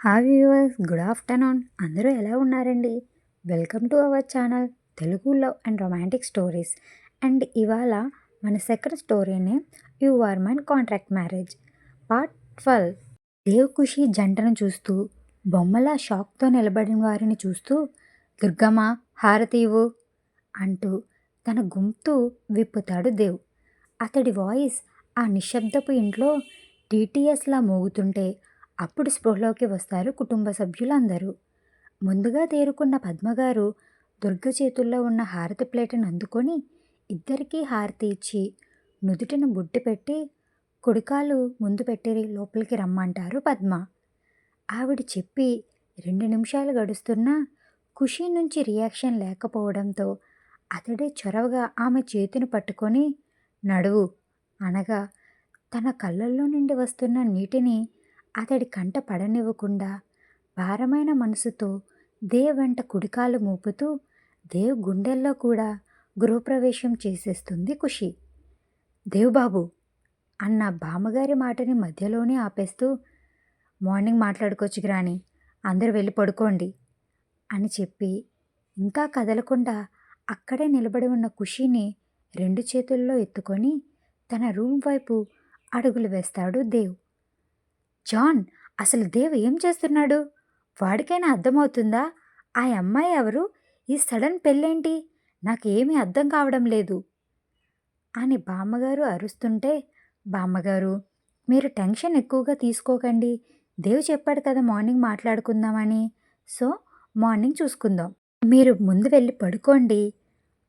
Hi viewers good afternoon అందరూ ఎలా ఉన్నారండి? Welcome to our channel Telugu love and romantic stories and ఇవాళ మన second స్టోరీనే you are mine contract marriage part twelve Dev Khushi జంటను చూస్తూ బొమ్మల షాక్తో నిలబడిన వారిని చూస్తూ దుర్గమ్మ హారతీవు అంటూ తన గుంతు విప్పుతాడు దేవ్. అతడి వాయిస్ ఆ నిశ్శబ్దపు ఇంట్లో టీటీఎస్లా మోగుతుంటే అప్పుడు స్పృహలోకి వస్తారు కుటుంబ సభ్యులందరూ. ముందుగా తేరుకున్న పద్మగారు దుర్గ చేతుల్లో ఉన్న హారతి ప్లేటును అందుకొని ఇద్దరికీ హారతి ఇచ్చి నుదుటిన బుట్టి పెట్టి కుడికాలు ముందు పెట్టి లోపలికి రమ్మంటారు పద్మ. ఆవిడ చెప్పి రెండు నిమిషాలు గడుస్తున్నా ఖుషి నుంచి రియాక్షన్ లేకపోవడంతో అతడే చొరవగా ఆమె చేతిని పట్టుకొని నడువు అనగా తన కళ్ళల్లో నుండి వస్తున్న నీటిని అతడి కంట పడనివ్వకుండా భారమైన మనసుతో దేవ్ వెంట కుడికాలు మోపుతూ దేవ్ గుండెల్లో కూడా గృహప్రవేశం చేసేస్తుంది ఖుషి. దేవ్బాబు అన్న బామ్మగారి మాటని మధ్యలోనే ఆపేస్తూ మార్నింగ్ మాట్లాడుకోవచ్చు రాని అందరూ వెళ్ళి పడుకోండి అని చెప్పి ఇంకా కదలకుండా అక్కడే నిలబడి ఉన్న ఖుషిని రెండు చేతుల్లో ఎత్తుకొని తన రూమ్ వైపు అడుగులు వేస్తాడు దేవ్. జాన్ అసలు దేవ్ ఏం చేస్తున్నాడు? వాడికైనా అర్థమవుతుందా? ఆ అమ్మాయి ఎవరు? ఈ సడన్ పెళ్ళేంటి? నాకేమీ అర్థం కావడం లేదు. అని బామ్మగారు అరుస్తుంటే బామ్మగారు మీరు టెన్షన్ ఎక్కువగా తీసుకోకండి. దేవ్ చెప్పాడు కదా మార్నింగ్ మాట్లాడుకుందామని. సో మార్నింగ్ చూసుకుందాం. మీరు ముందు వెళ్ళి పడుకోండి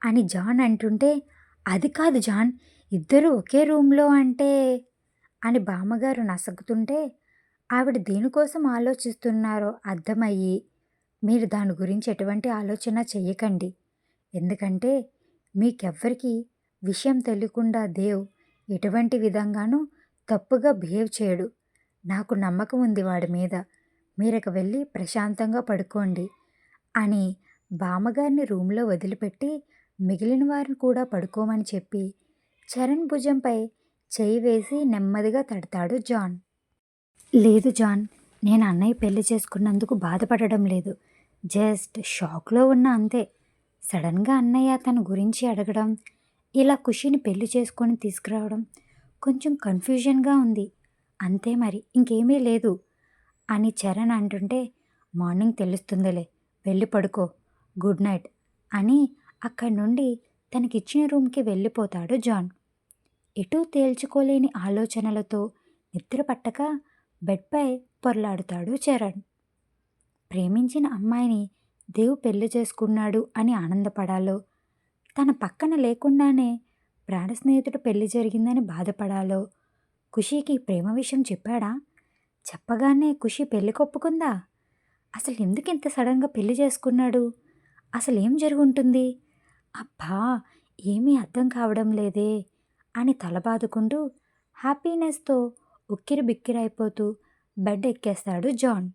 అని జాన్ అంటుంటే అది కాదు జాన్ ఇద్దరు ఒకే రూమ్లో అంటే అని బామ్మగారు నసగుతుంటే ఆవిడ దేనికోసం ఆలోచిస్తున్నారో అర్థమయ్యి మీరు దాని గురించి ఎటువంటి ఆలోచన చెయ్యకండి. ఎందుకంటే మీకెవ్వరికి విషయం తెలియకుండా దేవ్ ఎటువంటి విధంగానూ తప్పుగా బిహేవ్ చేయడు. నాకు నమ్మకం ఉంది వాడి మీద. మీరక వెళ్ళి ప్రశాంతంగా పడుకోండి అని బామ్మగారిని రూమ్లో వదిలిపెట్టి మిగిలిన వారిని కూడా పడుకోమని చెప్పి చరణ్ భుజంపై చేయి వేసి నెమ్మదిగా తడతాడు జాన్. లేదు జాన్ నేను అన్నయ్య పెళ్ళి చేసుకున్నందుకు బాధపడడం లేదు. జస్ట్ షాక్లో ఉన్న అంతే. సడన్గా అన్నయ్య తన గురించి అడగడం ఇలా ఖుషిని పెళ్ళి చేసుకొని తీసుకురావడం కొంచెం కన్ఫ్యూజన్గా ఉంది. అంతే మరి ఇంకేమీ లేదు అని చరణ్ అంటుంటే మార్నింగ్ తెలుస్తుందిలే వెళ్ళి పడుకో గుడ్ నైట్ అని అక్కడి నుండి తనకిచ్చిన రూమ్కి వెళ్ళిపోతాడు జాన్. ఎటూ తేల్చుకోలేని ఆలోచనలతో నిద్ర పట్టక బెడ్పై పొరలాడుతాడు చరణ్. ప్రేమించిన అమ్మాయిని దేవు పెళ్ళి చేసుకున్నాడు అని ఆనందపడాలో తన పక్కన లేకుండానే ప్రాణ స్నేహితుడు పెళ్ళి జరిగిందని బాధపడాలో ఖుషీకి ప్రేమ విషయం చెప్పాడా? చెప్పగానే ఖుషి పెళ్ళి కొప్పుకుందా? అసలు ఎందుకు ఇంత సడన్గా పెళ్ళి చేసుకున్నాడు? అసలు ఏం జరుగుంటుంది? అబ్బా ఏమీ అర్థం కావడం లేదే అని తలబాదుకుంటూ హ్యాపీనెస్తో ఉక్కిరి బిక్కిరైపోతూ బెడ్ ఎక్కేస్తాడు జాన్.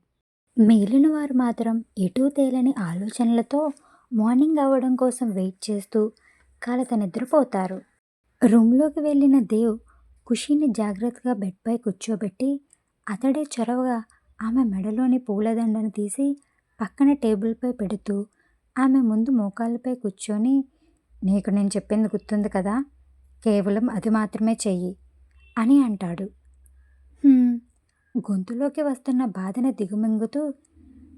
మిగిలిన వారు మాత్రం ఎటూ తేలని ఆలోచనలతో మార్నింగ్ అవ్వడం కోసం వెయిట్ చేస్తూ కాలత నిద్రపోతారు రూమ్లోకి వెళ్ళిన దేవ్ ఖుషీని జాగ్రత్తగా బెడ్పై కూర్చోబెట్టి అతడే చొరవగా ఆమె మెడలోని పూలదండను తీసి పక్కన టేబుల్పై పెడుతూ ఆమె ముందు మోకాళ్ళపై కూర్చొని నీకు నేను చెప్పింది గుర్తుంది కదా కేవలం అది మాత్రమే చెయ్యి అని అంటాడు. గొంతులోకి వస్తున్న బాధని దిగుమింగుతూ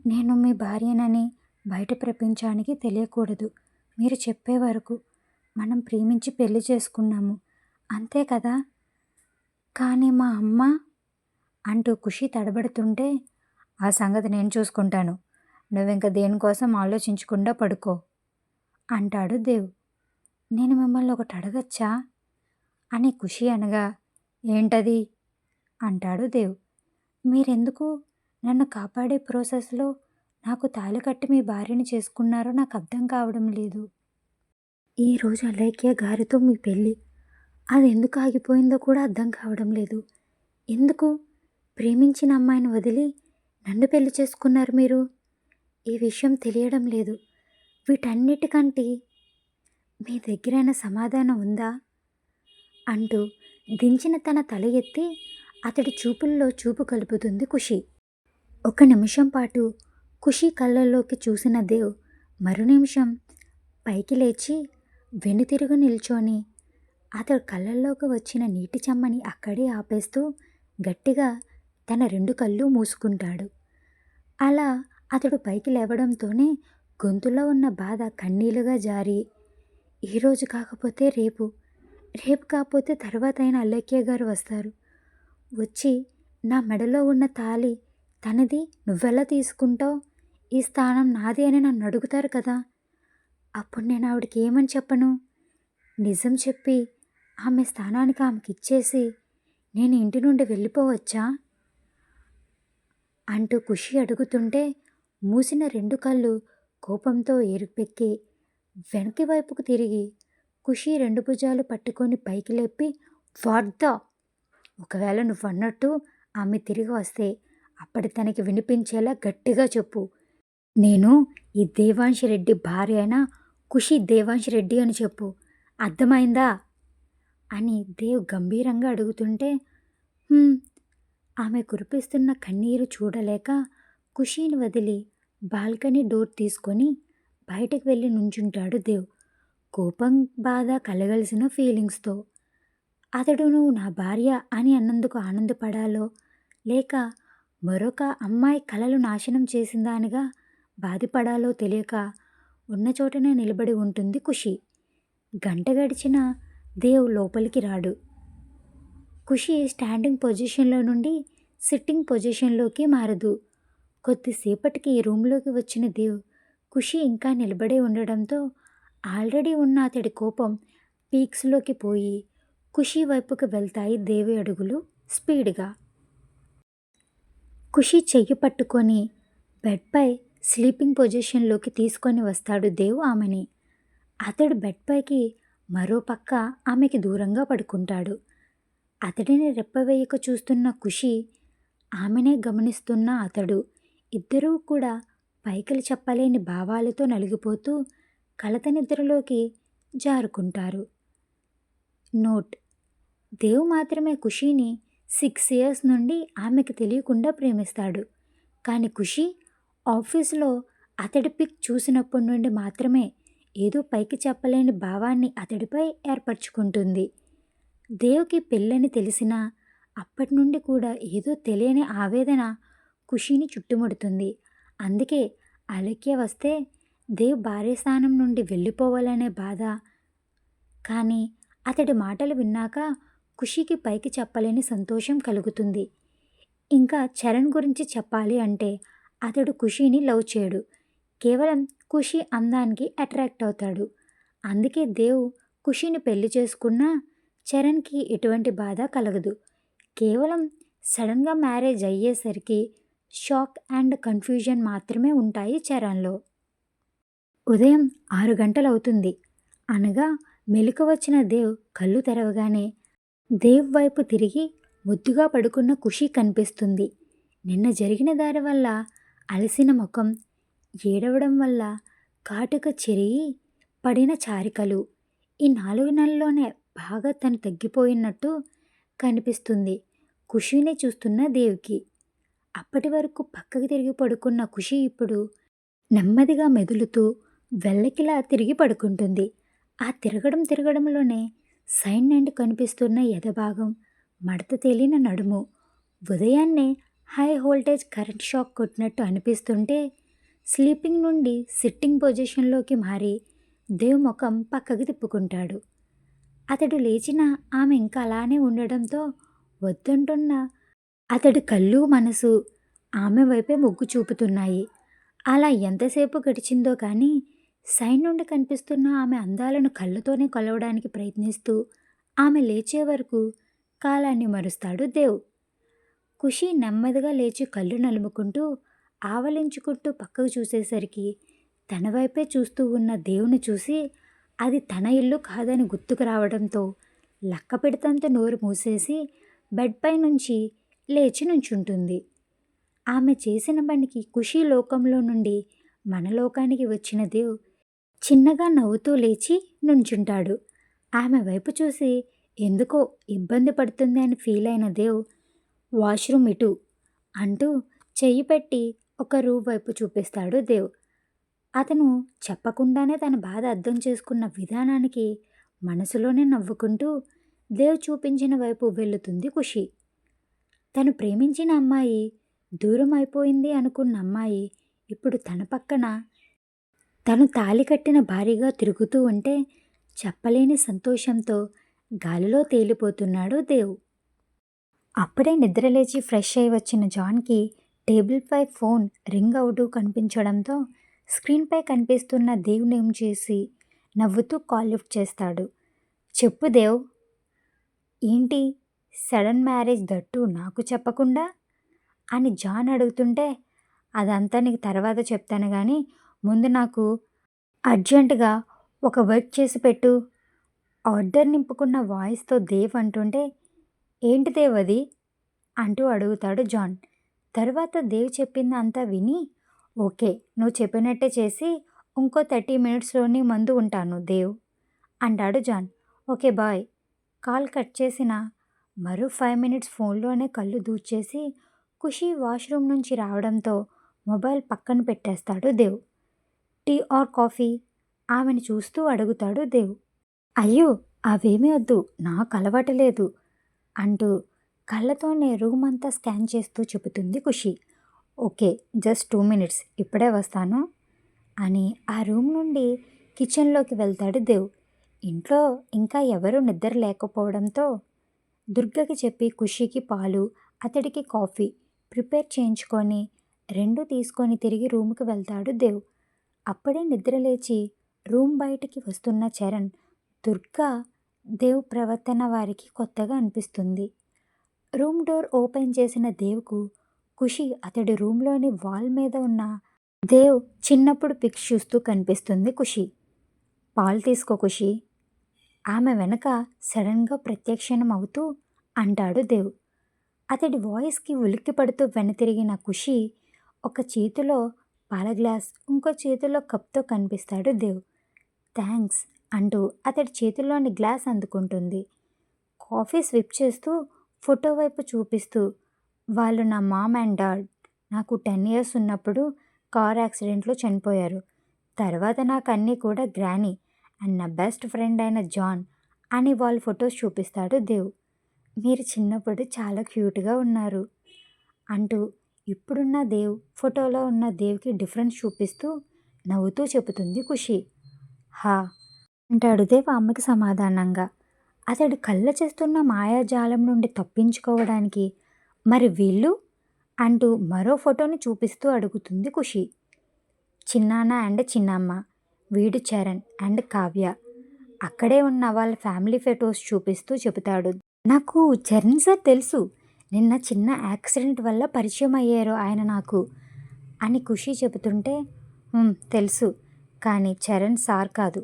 నేను మీ భార్యనని బయట ప్రపంచానికి తెలియకూడదు. మీరు చెప్పే వరకు మనం ప్రేమించి పెళ్ళి చేసుకున్నాము. అంతే కదా? కానీ మా అమ్మ అంటూ ఖుషి తడబడుతుంటే ఆ సంగతి నేను చూసుకుంటాను. నువ్వింక దేనికోసం ఆలోచించకుండా పడుకో అంటాడు దేవ్. నేను మిమ్మల్ని ఒకటి అడగచ్చా? అని ఖుషి అనగా ఏంటది? అంటాడు దేవ్. మీరెందుకు? నన్ను కాపాడే ప్రాసెస్లో నాకు తాళి కట్టి మీ భార్యని చేసుకున్నారో నాకు అర్థం కావడం లేదు. ఈరోజు అలేఖ్య గారితో మీ పెళ్ళి. అది ఎందుకు ఆగిపోయిందో కూడా అర్థం కావడం లేదు. ఎందుకు? ప్రేమించిన అమ్మాయిని వదిలి నన్ను పెళ్ళి చేసుకున్నారు మీరు? ఈ విషయం తెలియడం లేదు. వీటన్నిటికంటే మీ దగ్గరైన సమాధానం ఉందా? అంటూ దించిన తన తల ఎత్తి అతడి చూపుల్లో చూపు కలుపుతుంది ఖుషి. ఒక నిమిషం పాటు ఖుషి కళ్ళల్లోకి చూసిన దేవ్ మరు నిమిషం పైకి లేచి వెనుతిరుగు నిల్చొని అతడు కళ్ళల్లోకి వచ్చిన నీటి చెమ్మని అక్కడే ఆపేస్తూ గట్టిగా తన రెండు కళ్ళు మూసుకుంటాడు. అలా అతడు పైకి లేవడంతోనే గొంతులో ఉన్న బాధ కన్నీలుగా జారి ఈరోజు కాకపోతే రేపు రేపు కాకపోతే తర్వాత అయిన అల్లక్య గారు వస్తారు. వచ్చి నా మెడలో ఉన్న తాళి తనది నువ్వెలా తీసుకుంటావు? ఈ స్థానం నాది అని నన్ను అడుగుతారు కదా. అప్పుడు నేను ఆవిడకి ఏమని చెప్పను? నిజం చెప్పి ఆమె స్థానానికి ఆమెకి ఇచ్చేసి నేను ఇంటి నుండి వెళ్ళిపోవచ్చా? అంటూ ఖుషి అడుగుతుంటే మూసిన రెండు కళ్ళు కోపంతో ఏరుపెక్కి వెనక్కి వైపుకు తిరిగి ఖుషి రెండు భుజాలు పట్టుకొని పైకి లేపి వార్ద! ఒకవేళ నువ్వు అన్నట్టు ఆమె తిరిగి వస్తే అప్పటి తనకి వినిపించేలా గట్టిగా చెప్పు. నేను ఈ దేవాంశ్ రెడ్డి భార్య అయిన ఖుషి దేవాంశ్ రెడ్డి అని చెప్పు. అర్థమైందా? అని దేవ్ గంభీరంగా అడుగుతుంటే ఆమె కురిపిస్తున్న కన్నీరు చూడలేక ఖుషీని వదిలి బాల్కనీ డోర్ తీసుకొని బయటకు వెళ్ళి నుంచుంటాడు దేవ్. కోపం బాధ కలగలిసిన ఫీలింగ్స్తో. అతడు నువ్వు నా భార్య అని అన్నందుకు ఆనందపడాలో? లేక మరొక అమ్మాయి కలలు నాశనం చేసిందానిగా బాధపడాలో తెలియక ఉన్న చోటనే నిలబడి ఉంటుంది ఖుషి. గంట గడిచిన దేవ్ లోపలికి రాడు. ఖుషి స్టాండింగ్ పొజిషన్లో నుండి సిట్టింగ్ పొజిషన్లోకి మారదు. కొద్దిసేపటికి రూమ్లోకి వచ్చిన దేవ్ ఖుషి ఇంకా నిలబడే ఉండడంతో ఆల్రెడీ ఉన్న అతడి కోపం పీక్స్లోకి పోయి ఖుషి వైపుకు వెళ్తాయి దేవి అడుగులు స్పీడ్గా. ఖుషి చెయ్యి పట్టుకొని బెడ్పై స్లీపింగ్ పొజిషన్లోకి తీసుకొని వస్తాడు దేవు ఆమెని. అతడు బెడ్పైకి మరో పక్క ఆమెకి దూరంగా పడుకుంటాడు. అతడిని రెప్పవేయక చూస్తున్న ఖుషి ఆమెనే గమనిస్తున్న అతడు ఇద్దరూ కూడా పైకలు చెప్పలేని భావాలతో నలిగిపోతూ కలత నిద్రలోకి జారుకుంటారు. నోట్ దేవ్ మాత్రమే ఖుషీని సిక్స్ ఇయర్స్ నుండి ఆమెకు తెలియకుండా ప్రేమిస్తాడు. కానీ ఖుషి ఆఫీసులో అతడి పిక్ చూసినప్పటి నుండి మాత్రమే ఏదో పైకి చెప్పలేని భావాన్ని అతడిపై ఏర్పరచుకుంటుంది. దేవ్కి పెళ్ళని తెలిసినా అప్పటి నుండి కూడా ఏదో తెలియని ఆవేదన ఖుషీని చుట్టుముడుతుంది. అందుకే అలక్య వస్తే దేవ్ భార్య స్థానం నుండి వెళ్ళిపోవాలనే బాధ. కానీ అతడి మాటలు విన్నాక ఖుషికి పైకి చెప్పలేని సంతోషం కలుగుతుంది. ఇంకా చరణ్ గురించి చెప్పాలి అంటే అతడు ఖుషీని లవ్ చేయడు. కేవలం ఖుషి అందానికి అట్రాక్ట్ అవుతాడు. అందుకే దేవ్ ఖుషిని పెళ్ళి చేసుకున్నా చరణ్కి ఎటువంటి బాధ కలగదు. కేవలం సడన్గా మ్యారేజ్ అయ్యేసరికి షాక్ అండ్ కన్ఫ్యూజన్ మాత్రమే ఉంటాయి చరణ్లో. ఉదయం ఆరు గంటలవుతుంది. అనగా మెలకు వచ్చిన దేవ్ కళ్ళు తెరవగానే దేవ్ వైపు తిరిగి ముద్దుగా పడుకున్న ఖుషి కనిపిస్తుంది. నిన్న జరిగిన దారి వల్ల అలసిన ముఖం ఏడవడం వల్ల కాటుక చెరిగి పడిన చారికలు ఈ నాలుగు నెలల్లోనే బాగా తను తగ్గిపోయినట్టు కనిపిస్తుంది ఖుషీనే చూస్తున్న దేవికి. అప్పటి వరకు పక్కకి తిరిగి పడుకున్న ఖుషి ఇప్పుడు నెమ్మదిగా మెదులుతూ వెళ్ళకిలా తిరిగి పడుకుంటుంది. ఆ తిరగడం తిరగడంలోనే సైన్ అండ్ కనిపిస్తున్న ఎదభాగం మడత తేలిన నడుము. ఉదయాన్నే హై వోల్టేజ్ కరెంట్ షాక్ కొట్టినట్టు అనిపిస్తుంటే స్లీపింగ్ నుండి సిట్టింగ్ పొజిషన్లోకి మారి దేవ్ ముఖం పక్కకి తిప్పుకుంటాడు. అతడు లేచిన ఆమె ఇంకా అలానే ఉండడంతో వద్దంటున్న అతడి కళ్ళు మనసు ఆమె వైపే మొగ్గు చూపుతున్నాయి. అలా ఎంతసేపు గడిచిందో కానీ సైన్ నుండి కనిపిస్తున్న ఆమె అందాలను కళ్ళతోనే కొలవడానికి ప్రయత్నిస్తూ ఆమె లేచే వరకు కాలాన్ని మరుస్తాడు దేవ్. ఖుషి నెమ్మదిగా లేచి కళ్ళు నలుముకుంటూ ఆవలించుకుంటూ పక్కకు చూసేసరికి తన వైపే చూస్తూ ఉన్న దేవుని చూసి అది తన ఇల్లు కాదని గుర్తుకు రావడంతో లక్క పెడతంత నోరు మూసేసి బెడ్పై నుంచి లేచి నుంచుంటుంది. ఆమె చేసిన పనికి ఖుషీ లోకంలో నుండి మన లోకానికి వచ్చిన దేవ్ చిన్నగా నవ్వుతూ లేచి నుంచుంటాడు. ఆమె వైపు చూసి ఎందుకో ఇబ్బంది పడుతుంది అని ఫీల్ అయిన దేవ్ వాష్రూమ్ ఇటు అంటూ చెయ్యి పెట్టి ఒక రూమ్ వైపు చూపిస్తాడు దేవ్. అతను చెప్పకుండానే తన బాధ అర్థం చేసుకున్న విధానానికి మనసులోనే నవ్వుకుంటూ దేవ్ చూపించిన వైపు వెళుతుంది ఖుషి. తను ప్రేమించిన అమ్మాయి దూరం అయిపోయింది అనుకున్న అమ్మాయి ఇప్పుడు తన పక్కన తను తాళి కట్టిన భారీగా తిరుగుతూ ఉంటే చెప్పలేని సంతోషంతో గాలిలో తేలిపోతున్నాడు దేవ్. అప్పుడే నిద్రలేచి ఫ్రెష్ అయి వచ్చిన జాన్కి టేబుల్పై ఫోన్ రింగ్ అవుతూ కనిపించడంతో స్క్రీన్పై కనిపిస్తున్న దేవ్ నేమ్ చేసి నవ్వుతూ కాల్ లిఫ్ట్ చేస్తాడు. చెప్పు దేవ్. ఏంటి? సడన్ మ్యారేజ్ దట్టు నాకు చెప్పకుండా? అని జాన్ అడుగుతుంటే అదంతా నీకు తర్వాత చెప్తాను కానీ ముందు నాకు అర్జెంటుగా ఒక వర్క్ చేసి పెట్టు. ఆర్డర్ నింపుకున్న వాయిస్తో దేవ్ అంటుంటే ఏంటి దేవ్ అది? అంటూ అడుగుతాడు జాన్. తర్వాత దేవ్ చెప్పింది అంతా విని ఓకే నువ్వు చెప్పినట్టే చేసి ఇంకో థర్టీ మినిట్స్లోని మందు ఉంటాను దేవ్ అంటాడు John. Okay bye. Call cut చేసిన మరో ఫైవ్ మినిట్స్ ఫోన్లోనే కళ్ళు దూచేసి ఖుషి వాష్రూమ్ నుంచి రావడంతో మొబైల్ పక్కన పెట్టేస్తాడు దేవ్. Tea or coffee? ఆమెను చూస్తూ అడుగుతాడు దేవ్. అయ్యో అవేమీ వద్దు నాకు అలవాటు లేదు అంటూ కళ్ళతోనే రూమ్ అంతా స్కాన్ చేస్తూ చెబుతుంది Khushi. Okay just two minutes ఇప్పుడే వస్తాను అని ఆ రూమ్ నుండి కిచెన్లోకి వెళ్తాడు దేవ్. ఇంట్లో ఇంకా ఎవరూ నిద్ర లేకపోవడంతో దుర్గకి చెప్పి ఖుషికి పాలు అతడికి కాఫీ ప్రిపేర్ చేయించుకొని రెండు తీసుకొని తిరిగి రూమ్కి వెళ్తాడు దేవ్. అప్పుడే నిద్ర లేచి రూమ్ బయటికి వస్తున్న చరణ్ దుర్గా దేవ్ ప్రవర్తన వారికి కొత్తగా అనిపిస్తుంది. రూమ్ డోర్ ఓపెన్ చేసిన దేవ్కు ఖుషి. అతడి రూమ్లోని వాల్ మీద ఉన్న దేవ్ చిన్నప్పుడు పిక్స్ చూస్తూ కనిపిస్తుంది ఖుషి. పాలు తీసుకో ఖుషి. ఆమె వెనక సడన్గా ప్రత్యక్షణం అవుతూ అంటాడు దేవ్. అతడి వాయిస్కి ఉలిక్కి పడుతూ వెనతిరిగిన ఖుషి ఒక చేతిలో పాల గ్లాస్ ఇంకో చేతిలో కప్తో కనిపిస్తాడు దేవ్. థ్యాంక్స్ అంటూ అతడి చేతిలోని గ్లాస్ అందుకుంటుంది. కాఫీ స్విప్ చేస్తూ ఫోటో వైపు చూపిస్తూ వాళ్ళు నా మామ్ అండ్ డాడ్. నాకు టెన్ ఇయర్స్ ఉన్నప్పుడు కార్ యాక్సిడెంట్లో చనిపోయారు. తర్వాత నాకు అన్నీ కూడా గ్రానీ అండ్ నా బెస్ట్ ఫ్రెండ్ అయిన జాన్ అని వాళ్ళ ఫొటోస్ చూపిస్తాడు దేవ్. మీరు చిన్నప్పుడు చాలా క్యూట్గా ఉన్నారు అంటూ ఇప్పుడున్న దేవ్ ఫోటోలో ఉన్న దేవ్కి డిఫరెన్స్ చూపిస్తూ నవ్వుతూ చెబుతుంది ఖుషి. హా! అంటాడు దేవ్ అమ్మకి సమాధానంగా. అతడు కళ్ళ చేస్తున్న మాయాజాలం నుండి తప్పించుకోవడానికి మరి వీళ్ళు? అంటూ మరో ఫోటోని చూపిస్తూ అడుగుతుంది ఖుషి. చిన్నాన్న అండ్ చిన్నమ్మ వీడు చరణ్ అండ్ కావ్య. అక్కడే ఉన్న వాళ్ళ ఫ్యామిలీ ఫొటోస్ చూపిస్తూ చెబుతాడు. నాకు చరణ్ సార్ తెలుసు. నిన్న చిన్న యాక్సిడెంట్ వల్ల పరిచయం అయ్యారు ఆయన నాకు అని ఖుషి చెబుతుంటే తెలుసు కానీ చరణ్ సార్ కాదు.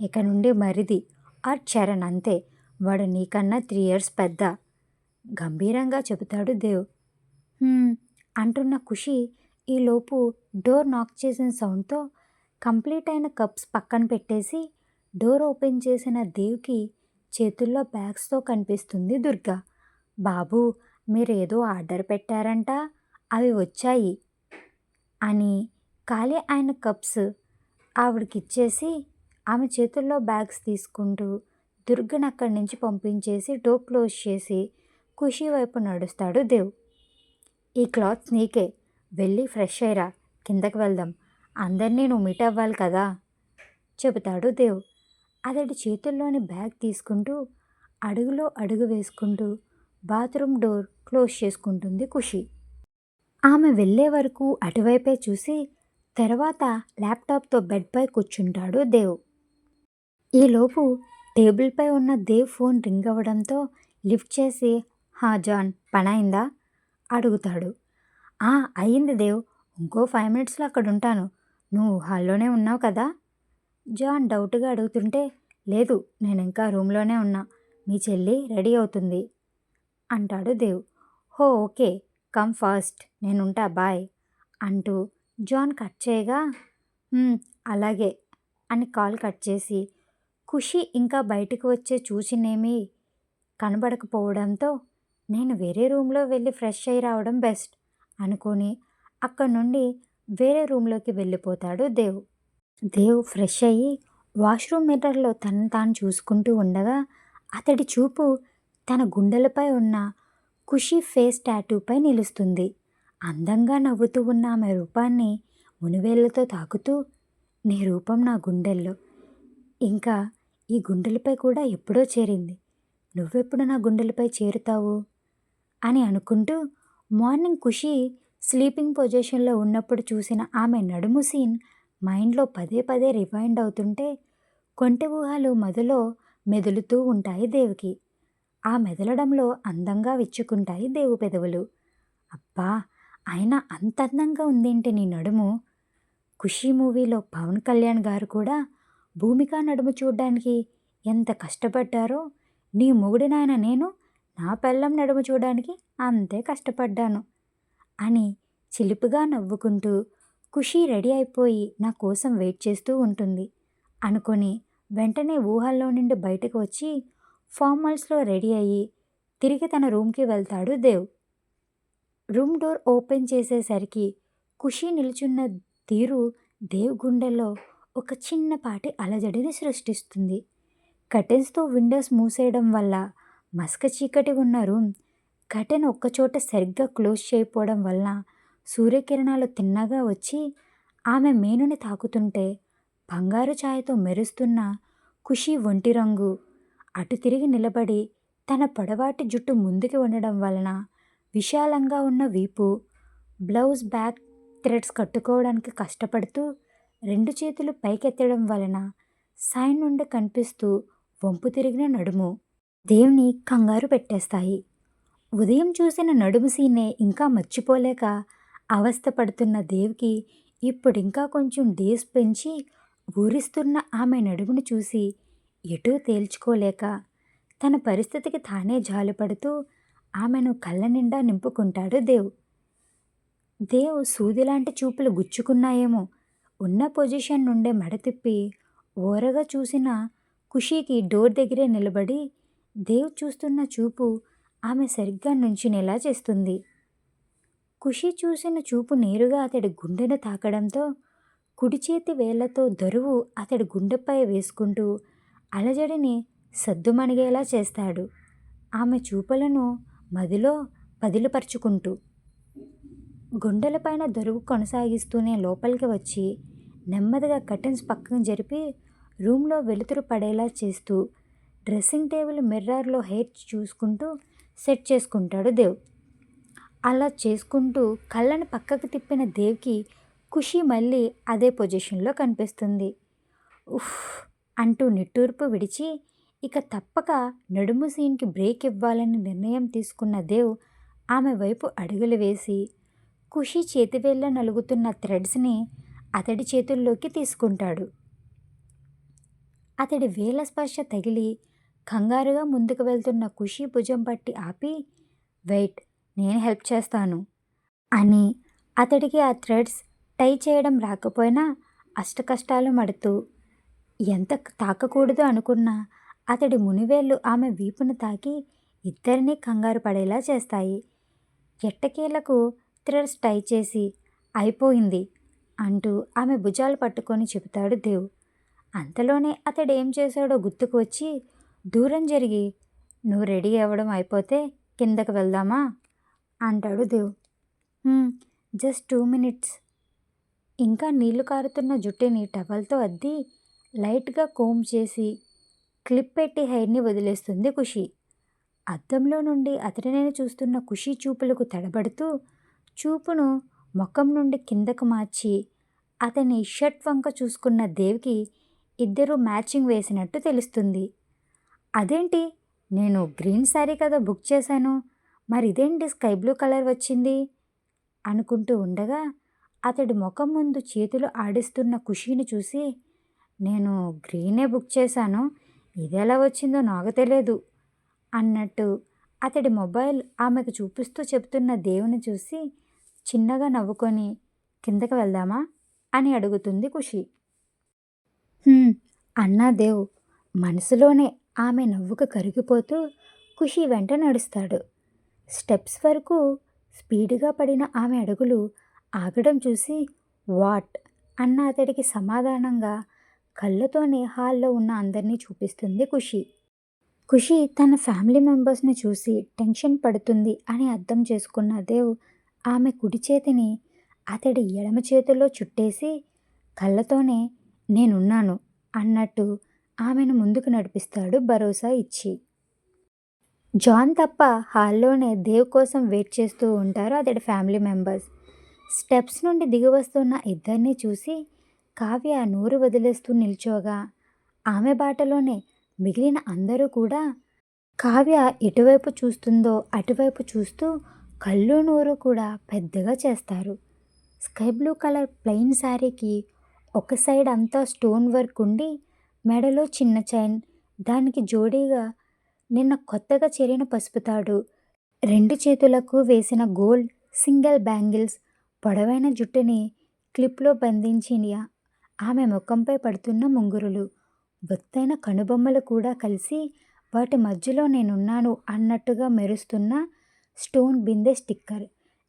ఇక నుండి మరిది. ఆర్ చరణ్ అంతే. వాడు నీకన్నా త్రీ ఇయర్స్ పెద్ద. గంభీరంగా చెబుతాడు దేవ్. అంటున్న ఖుషి ఈలోపు డోర్ నాక్ చేసిన సౌండ్తో కంప్లీట్ అయిన కప్స్ పక్కన పెట్టేసి డోర్ ఓపెన్ చేసిన దేవ్కి చేతుల్లో బ్యాగ్స్తో కనిపిస్తుంది దుర్గా. బాబు మీరు ఏదో ఆర్డర్ పెట్టారంట అవి వచ్చాయి అని ఖాళీ అయిన కప్స్ ఆవిడకిచ్చేసి ఆమె చేతుల్లో బ్యాగ్స్ తీసుకుంటూ దుర్గను అక్కడి నుంచి పంపించేసి డోర్ క్లోజ్ చేసి ఖుషి వైపు నడుస్తాడు దేవ్. ఈ క్లాత్స్ నీకే వెళ్ళి ఫ్రెష్ అయ్యరా కిందకి వెళ్దాం అందరినీ నువ్వు మీట్ అవ్వాలి కదా చెబుతాడు దేవ్. అతడి చేతుల్లోని బ్యాగ్ తీసుకుంటూ అడుగులో అడుగు వేసుకుంటూ బాత్రూమ్ డోర్ క్లోజ్ చేసుకుంటుంది ఖుషి. ఆమె వెళ్ళే వరకు అటువైపే చూసి తర్వాత ల్యాప్టాప్తో బెడ్పై కూర్చుంటాడు దేవ్. ఈలోపు టేబుల్పై ఉన్న దేవ్ ఫోన్ రింగ్ అవ్వడంతో లిఫ్ట్ చేసి హా జాన్ పనైందా అడుగుతాడు. ఆ అయింది దేవ్. ఇంకో ఫైవ్ మినిట్స్లో అక్కడ ఉంటాను నువ్వు హాల్లోనే ఉన్నావు కదా? జాన్ డౌట్గా అడుగుతుంటే లేదు నేను ఇంకా రూమ్లోనే ఉన్నా. మీ చెల్లి రెడీ అవుతుంది. అంటాడు దేవ్. హో ఓకే. Come fast. నేనుంటా బాయ్. అంటూ జాన్ కట్ చేయగా అలాగే అని కాల్ కట్ చేసి ఖుషి ఇంకా బయటకు వచ్చే చూసినేమీ కనబడకపోవడంతో నేను వేరే రూమ్లో వెళ్ళి ఫ్రెష్ అయి రావడం బెస్ట్ అనుకొని అక్కడి నుండి వేరే రూమ్లోకి వెళ్ళిపోతాడు దేవ్. దేవ్ ఫ్రెష్ అయ్యి వాష్రూమ్ మిర్రర్లో తనను తాను చూసుకుంటూ ఉండగా అతడి చూపు తన గుండెలపై ఉన్న ఖుషీ ఫేస్ టాటూపై నిలుస్తుంది. అందంగా నవ్వుతూ ఉన్న ఆమె రూపాన్ని మునివేళ్ళతో తాకుతూ నీ రూపం నా గుండెల్లో. ఇంకా ఈ గుండెలపై కూడా ఎప్పుడో చేరింది. నువ్వెప్పుడు నా గుండెలపై చేరుతావు? అని అనుకుంటూ మార్నింగ్ ఖుషి స్లీపింగ్ పొజిషన్లో ఉన్నప్పుడు చూసిన ఆమె నడుము సీన్ మైండ్లో పదే పదే రివైండ్ అవుతుంటే కొంటె ఊహలు మొదలో మెదులుతూ ఉంటాయి దేవికి. ఆ మెదలడంలో అందంగా విచ్చుకుంటాయి దేవు పెదవులు. అబ్బా! ఆయన అంత అందంగా ఉందేంటి నీ నడుము? ఖుషీ మూవీలో పవన్ కళ్యాణ్ గారు కూడా భూమిక నడుము చూడడానికి ఎంత కష్టపడ్డారో నీ మొగుడినాయన నేను నా పెళ్ళం నడుము చూడడానికి అంతే కష్టపడ్డాను అని చిలిపిగా నవ్వుకుంటూ ఖుషి రెడీ అయిపోయి నా కోసం వెయిట్ చేస్తూ ఉంటుంది అనుకొని వెంటనే ఊహల్లో నుండి బయటకు వచ్చి ఫార్మల్స్లో రెడీ అయ్యి తిరిగి తన రూమ్కి వెళ్తాడు దేవ్. రూమ్ డోర్ ఓపెన్ చేసేసరికి ఖుషి నిల్చున్న తీరు దేవ్ గుండెల్లో ఒక చిన్నపాటి అలజడిని సృష్టిస్తుంది. కటెన్స్తో విండోస్ మూసేయడం వల్ల మసక చీకటి ఉన్న రూమ్ కర్టెన్ ఒక్కచోట సరిగ్గా క్లోజ్ చేయకపోవడం వల్ల సూర్యకిరణాలు తిన్నగా వచ్చి ఆమె మేనుని తాకుతుంటే బంగారు ఛాయతో మెరుస్తున్న ఖుషి ఒంటి రంగు అటు తిరిగి నిలబడి తన పొడవాటి జుట్టు ముందుకి ఉండడం వలన విశాలంగా ఉన్న వీపు బ్లౌజ్ బ్యాక్ థ్రెడ్స్ కట్టుకోవడానికి కష్టపడుతూ రెండు చేతులు పైకెత్తడం వలన సైన్ నుండి కనిపిస్తూ వంపు తిరిగిన నడుము దేవుని కంగారు పెట్టేస్తాయి. ఉదయం చూసిన నడుము సీనే ఇంకా మర్చిపోలేక అవస్థపడుతున్న దేవ్కి ఇప్పుడింకా కొంచెం డేస్ పెంచి ఊరిస్తున్న ఆమె నడుమును చూసి ఎటూ తేల్చుకోలేక తన పరిస్థితికి తానే జాలిపడుతూ ఆమెను కళ్ళ నిండా నింపుకుంటాడు దేవ్. దేవ్ సూదిలాంటి చూపులు గుచ్చుకున్నాయేమో. ఉన్న పొజిషన్ నుండే మడతిప్పి ఓరగా చూసిన ఖుషీకి డోర్ దగ్గరే నిలబడి దేవ్ చూస్తున్న చూపు ఆమె సరిగ్గా నుంచునేలా చేస్తుంది. ఖుషి చూసిన చూపు నేరుగా అతడి గుండెను తాకడంతో కుడి చేతి వేళ్ళతో దరువు అతడి గుండెపై వేసుకుంటూ అలజడిని సద్దుమణిగేలా చేస్తాడు. ఆమె చూపులను మదిలో పదిలపరుచుకుంటూ గుండెలపైన దరువు కొనసాగిస్తూనే లోపలికి వచ్చి నెమ్మదిగా కర్టెన్స్ పక్కన జరిపి రూమ్లో వెలుతురు పడేలా చేస్తూ డ్రెస్సింగ్ టేబుల్ మిర్రర్లో హెయిర్ చూసుకుంటూ సెట్ చేసుకుంటాడు దేవ్. అలా చేసుకుంటూ కళ్ళను పక్కకు తిప్పిన దేవ్కి ఖుషి మళ్ళీ అదే పొజిషన్లో కనిపిస్తుంది. ఉఫ్ అంటూ నిట్టూర్పు విడిచి ఇక తప్పక నడుము సీన్కి బ్రేక్ ఇవ్వాలని నిర్ణయం తీసుకున్న దేవ్ ఆమె వైపు అడుగులు వేసి ఖుషి చేతివేళ్ళ నలుగుతున్న థ్రెడ్స్ని అతడి చేతుల్లోకి తీసుకుంటాడు. అతడి వేల స్పర్శ తగిలి కంగారుగా ముందుకు వెళ్తున్న ఖుషి భుజం పట్టి ఆపి వెయిట్ నేను హెల్ప్ చేస్తాను అని అతడికి ఆ థ్రెడ్స్ టై చేయడం రాకపోయినా అష్టకష్టాలు మడుతూ ఎంత తాకకూడదు అనుకున్నా అతడి మునివేళ్ళు ఆమె వీపును తాకి ఇద్దరినీ కంగారు పడేలా చేస్తాయి. ఎట్టకేలకు థ్రెడ్స్ టై చేసి అయిపోయింది అంటూ ఆమె భుజాలు పట్టుకొని చెబుతాడు దేవ్. అంతలోనే అతడు ఏం చేశాడో గుర్తుకు వచ్చి దూరం జరిగి నువ్వు రెడీ అవ్వడం అయిపోతే కిందకు వెళ్దామా? అంటాడు దేవ్. Just two minutes. ఇంకా నీళ్ళు కారుతున్న జుట్టుని టవల్తో అద్ది లైట్గా కోమ్ చేసి క్లిప్ పెట్టి హెయిర్ని వదిలేస్తుంది ఖుషి. అద్దంలో నుండి అతడినే చూస్తున్న ఖుషి చూపులకు తడబడుతూ చూపును ముఖం నుండి కిందకు మార్చి అతని షర్ట్ వంక చూసుకున్న దేవికి ఇద్దరు మ్యాచింగ్ వేసినట్టు తెలుస్తుంది. అదేంటి? నేను గ్రీన్ శారీ కదా బుక్ చేశాను. మరి ఇదేంటి స్కై బ్లూ కలర్ వచ్చింది? అనుకుంటూ ఉండగా అతడి ముఖం ముందు చేతులు ఆడిస్తున్న ఖుషీని చూసి నేను గ్రీనే బుక్ చేశాను. ఇది ఎలా వచ్చిందో నాకు తెలియదు అన్నట్టు అతడి మొబైల్ ఆమెకు చూపిస్తూ చెప్తున్న దేవుని చూసి చిన్నగా నవ్వుకొని కిందకి వెళ్దామా? అని అడుగుతుంది ఖుషి. అన్నా దేవ్. మనసులోనే ఆమె నవ్వుకు కరిగిపోతూ ఖుషి వెంట నడుస్తాడు. స్టెప్స్ వరకు స్పీడ్గా పడిన ఆమె అడుగులు ఆగడం చూసి వాట్? అన్న అతడికి సమాధానంగా కళ్ళతోనే హాల్లో ఉన్న అందరినీ చూపిస్తుంది ఖుషి. ఖుషి తన ఫ్యామిలీ మెంబర్స్ని చూసి టెన్షన్ పడుతుంది అని అర్థం చేసుకున్న దేవ్ ఆమె కుడి చేతిని అతడి ఎడమ చేతిలో చుట్టేసి కళ్ళతోనే నేనున్నాను అన్నట్టు ఆమెను ముందుకు నడిపిస్తాడు భరోసా ఇచ్చి. జాన్ తప్ప హాల్లోనే దేవ్ కోసం వెయిట్ చేస్తూ ఉంటారు అతడి ఫ్యామిలీ మెంబర్స్. స్టెప్స్ నుండి దిగి వస్తున్న ఇద్దరిని చూసి కావ్య నోరు వదిలేస్తూ నిల్చోగా. ఆమె బాటలోనే మిగిలిన అందరూ కూడా కావ్య ఎటువైపు చూస్తుందో అటువైపు చూస్తూ కళ్ళు నోరు కూడా పెద్దగా చేస్తారు. స్కై బ్లూ కలర్ ప్లెయిన్ శారీకి ఒక సైడ్ అంతా స్టోన్ వర్క్ ఉండి మెడలో చిన్న చైన్ దానికి జోడీగా నిన్న కొత్తగా చేరిన పసుపు తాడు రెండు చేతులకు వేసిన గోల్డ్ సింగిల్ బ్యాంగిల్స్ పొడవైన జుట్టుని క్లిప్లో బంధించిన ఆమె ముఖంపై పడుతున్న ముంగురులు. బొత్తైన కనుబొమ్మలు కూడా కలిసి వాటి మధ్యలో నేనున్నాను అన్నట్టుగా మెరుస్తున్న స్టోన్ బిందె స్టిక్కర్.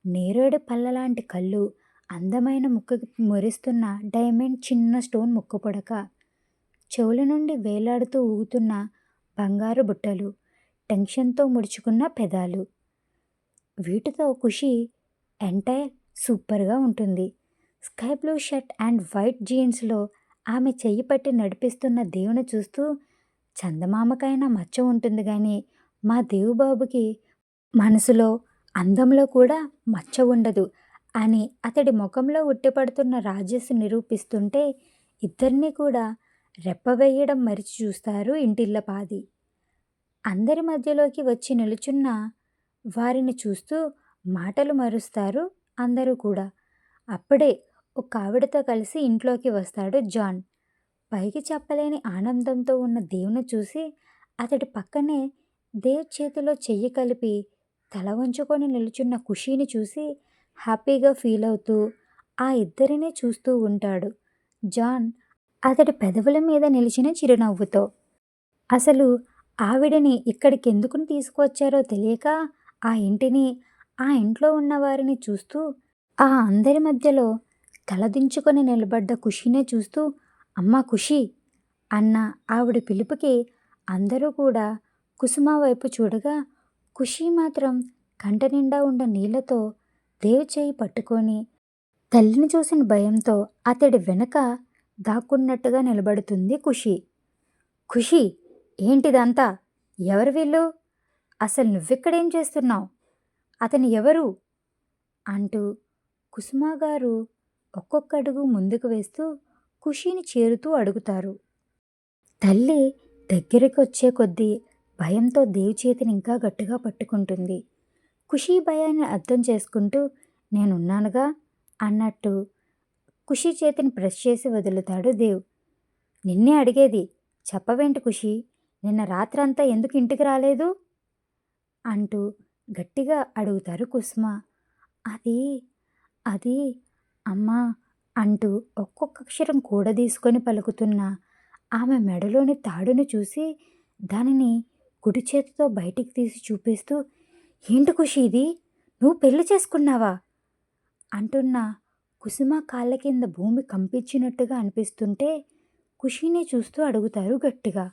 నేరేడు పళ్ళలాంటి కళ్ళు అందమైన ముక్కుకి మెరుస్తున్న డైమండ్ చిన్న స్టోన్ ముక్కు పొడక. చెవుల నుండి వేలాడుతూ ఊగుతున్న బంగారు బుట్టలు టెన్షన్తో ముడుచుకున్న పెదాలు. వీటితో ఖుషి ఎంటైర్ సూపర్గా ఉంటుంది. Sky blue shirt and white జీన్స్లో ఆమె చెయ్యి పట్టి నడిపిస్తున్న దేవుని చూస్తూ చందమామకైనా మచ్చ ఉంటుంది కానీ మా దేవుబాబుకి మనసులో అందంలో కూడా మచ్చ ఉండదు అని అతడి ముఖంలో ఉట్టిపడుతున్న రాజస్సు నిరూపిస్తుంటే ఇద్దరినీ కూడా రెప్పవేయడం మరిచి చూస్తారు ఇంటిల్లపాది అందరి మధ్యలోకి వచ్చి నిలుచున్న వారిని చూస్తూ మాటలు మరుస్తారు అందరూ కూడా. అప్పుడే ఒక ఆవిడతో కలిసి ఇంట్లోకి వస్తాడు జాన్. పైకి చెప్పలేని ఆనందంతో ఉన్న దేవుని చూసి అతడి పక్కనే దేవ్ చేతిలో చెయ్యి కలిపి తల వంచుకొని నిలుచున్న ఖుషీని చూసి హ్యాపీగా ఫీల్ అవుతూ ఆ ఇద్దరినే చూస్తూ ఉంటాడు జాన్ అతడి పెదవుల మీద నిలిచిన చిరునవ్వుతో. అసలు ఆవిడని ఇక్కడికి ఎందుకు తీసుకువచ్చారో తెలియక ఆ ఇంటిని ఆ ఇంట్లో ఉన్న వారిని చూస్తూ ఆ అందరి మధ్యలో తలదించుకొని నిలబడ్డ ఖుషీనే చూస్తూ అమ్మా ఖుషి! అన్న ఆవిడ పిలుపుకి అందరూ కూడా కుసుమ వైపు చూడగా ఖుషీ మాత్రం కంట నిండా ఉన్న నీళ్ళతో దేవ్ చేయి పట్టుకొని తల్లిని చూసిన భయంతో అతడి వెనక దాక్కున్నట్టుగా నిలబడుతుంది ఖుషి. ఖుషి ఏంటిదంతా? ఎవరు వీళ్ళు? అసలు నువ్విక్కడేం చేస్తున్నావు? అతను ఎవరు? అంటూ కుసుమ గారు ఒక్కొక్క అడుగు ముందుకు వేస్తూ ఖుషీని చేరుతూ అడుగుతారు. తల్లి దగ్గరికి వచ్చే కొద్దీ భయంతో దేవి చేతిని ఇంకా గట్టిగా పట్టుకుంటుంది. ఖుషీ భయాన్ని అర్థం చేసుకుంటూ నేనున్నానుగా? అన్నట్టు ఖుషి చేతిని ప్రెస్ చేసి వదులుతాడు దేవ్. నిన్నే అడిగేది చెప్పవేంటి ఖుషి? నిన్న రాత్రంతా ఎందుకు ఇంటికి రాలేదు? అంటూ గట్టిగా అడుగుతారు కుసుమ. అది అది అమ్మా అంటూ ఒక్కొక్క అక్షరం కూడా తీసుకొని పలుకుతున్న ఆమె మెడలోని తాడును చూసి దానిని కుడి చేతితో బయటికి తీసి చూపిస్తూ ఏంటి ఖుషి ఇది? నువ్వు పెళ్ళి చేసుకున్నావా? అంటున్న కుసుమ కాళ్ళ కింద భూమి కంపించినట్టుగా అనిపిస్తుంటే ఖుషీని చూస్తూ అడుగుతారు గట్టిగా.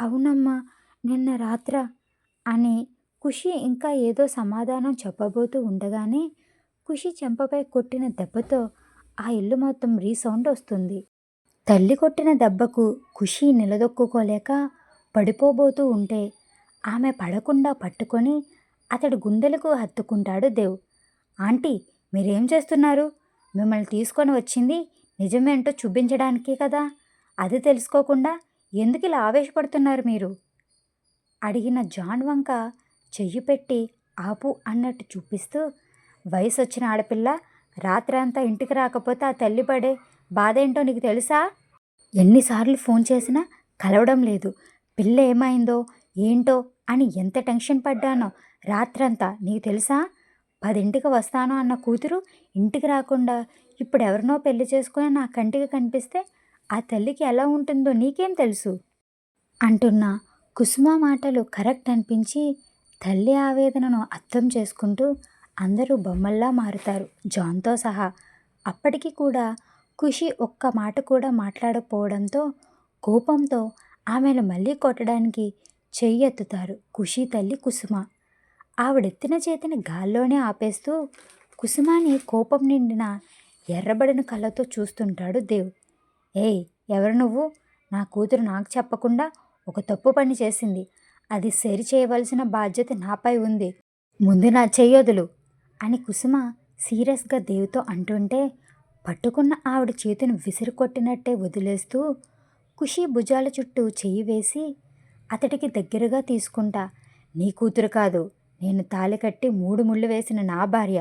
అవునమ్మా నిన్న రాత్ర అని ఖుషి ఇంకా ఏదో సమాధానం చెప్పబోతూ ఉండగానే ఖుషి చెంపపై కొట్టిన దెబ్బతో ఆ ఇల్లు మొత్తం రీసౌండ్ వస్తుంది. తల్లి కొట్టిన దెబ్బకు ఖుషి నిలదొక్కుకోలేక పడిపోబోతూ ఉంటే ఆమె పడకుండా పట్టుకొని అతడి గుండెలకు హత్తుకుంటాడు దేవ్. ఆంటీ మీరేం చేస్తున్నారు? మిమ్మల్ని తీసుకొని వచ్చింది నిజమేంటో చూపించడానికే కదా? అది తెలుసుకోకుండా ఎందుకు ఇలా ఆవేశపడుతున్నారు మీరు అడిగిన జాన్ వంక చెయ్యి పెట్టి ఆపు అన్నట్టు చూపిస్తూ వయసు వచ్చిన ఆడపిల్ల రాత్రంతా ఇంటికి రాకపోతే ఆ తల్లి పడే బాధ ఏంటో నీకు తెలుసా? ఎన్నిసార్లు ఫోన్ చేసినా కలవడం లేదు. పిల్ల ఏమైందో ఏంటో అని ఎంత టెన్షన్ పడ్డానో రాత్రంతా నీకు తెలుసా? పదింటికి వస్తాను అన్న కూతురు ఇంటికి రాకుండా ఇప్పుడు ఎవరినో పెళ్ళి చేసుకుని నా కంటికి కనిపిస్తే ఆ తల్లికి ఎలా ఉంటుందో నీకేం తెలుసు? అంటున్న కుసుమ మాటలు కరెక్ట్ అనిపించి తల్లి ఆవేదనను అర్థం చేసుకుంటూ అందరూ బొమ్మల్లా మారుతారు. జాన్తో సహా అప్పటికి కూడా ఖుషి ఒక్క మాట కూడా మాట్లాడకపోవడంతో కోపంతో ఆమెను మళ్ళీ కొట్టడానికి చెయ్యెత్తుతారు ఖుషి తల్లి కుసుమ. ఆవిడెత్తిన చేతిని గాల్లోనే ఆపేస్తూ కుసుమాని కోపం నిండిన ఎర్రబడిన కళ్ళతో చూస్తుంటాడు దేవ్. ఏయ్ ఎవరు నువ్వు? నా కూతురు నాకు చెప్పకుండా ఒక తప్పు పని చేసింది. అది సరి చేయవలసిన బాధ్యత నాపై ఉంది. ముందు నా చెయ్యొదులు. అని కుసుమ సీరియస్గా దేవితో అంటుంటే పట్టుకున్న ఆవిడ చేతిని విసిరి కొట్టినట్టే వదిలేస్తూ కుషి భుజాల చుట్టూ చెయ్యి వేసి అతడికి దగ్గరగా తీసుకుంటా నీ కూతురు కాదు నేను తాళి కట్టి మూడు ముళ్ళు వేసిన నా భార్య.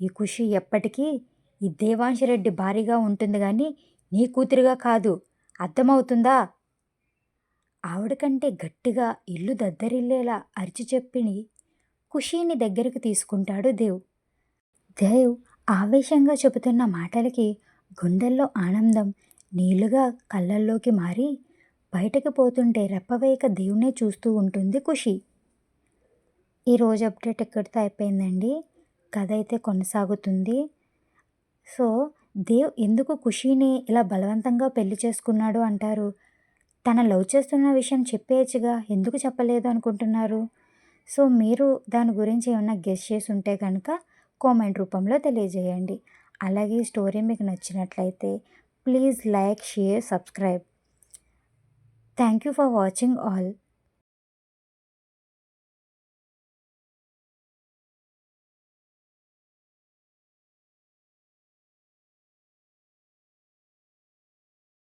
ఈ ఖుషి ఎప్పటికీ ఈ దేవాంశరెడ్డి భారీగా ఉంటుంది కానీ నీ కూతురుగా కాదు. అర్థమవుతుందా? ఆవిడ కంటే గట్టిగా ఇల్లు దద్దరిల్లేలా అరిచి చెప్పిని ఖుషీని దగ్గరికి తీసుకుంటాడు దేవ్. దేవ్ ఆవేశంగా చెబుతున్న మాటలకి గుండెల్లో ఆనందం నీళ్ళుగా కళ్ళల్లోకి మారి బయటకు పోతుంటే రెప్పవేయక దేవునే చూస్తూ ఉంటుంది ఖుషి. ఈరోజు అప్డేట్ ఎక్కడితో అయిపోయిందండి. కథ అయితే కొనసాగుతుంది. సో దేవ్ ఎందుకు ఖుషీని ఇలా బలవంతంగా పెళ్ళి చేసుకున్నాడు అంటారు? తన లవ్ చేస్తున్న విషయం చెప్పేయచ్చుగా? ఎందుకు చెప్పలేదు అనుకుంటున్నారు? సో మీరు దాని గురించి ఏమైనా గెస్ట్ చేసి ఉంటే కనుక కామెంట్ రూపంలో తెలియజేయండి. అలాగే ఈ స్టోరీ మీకు నచ్చినట్లయితే please like share subscribe. Thank you for watching all.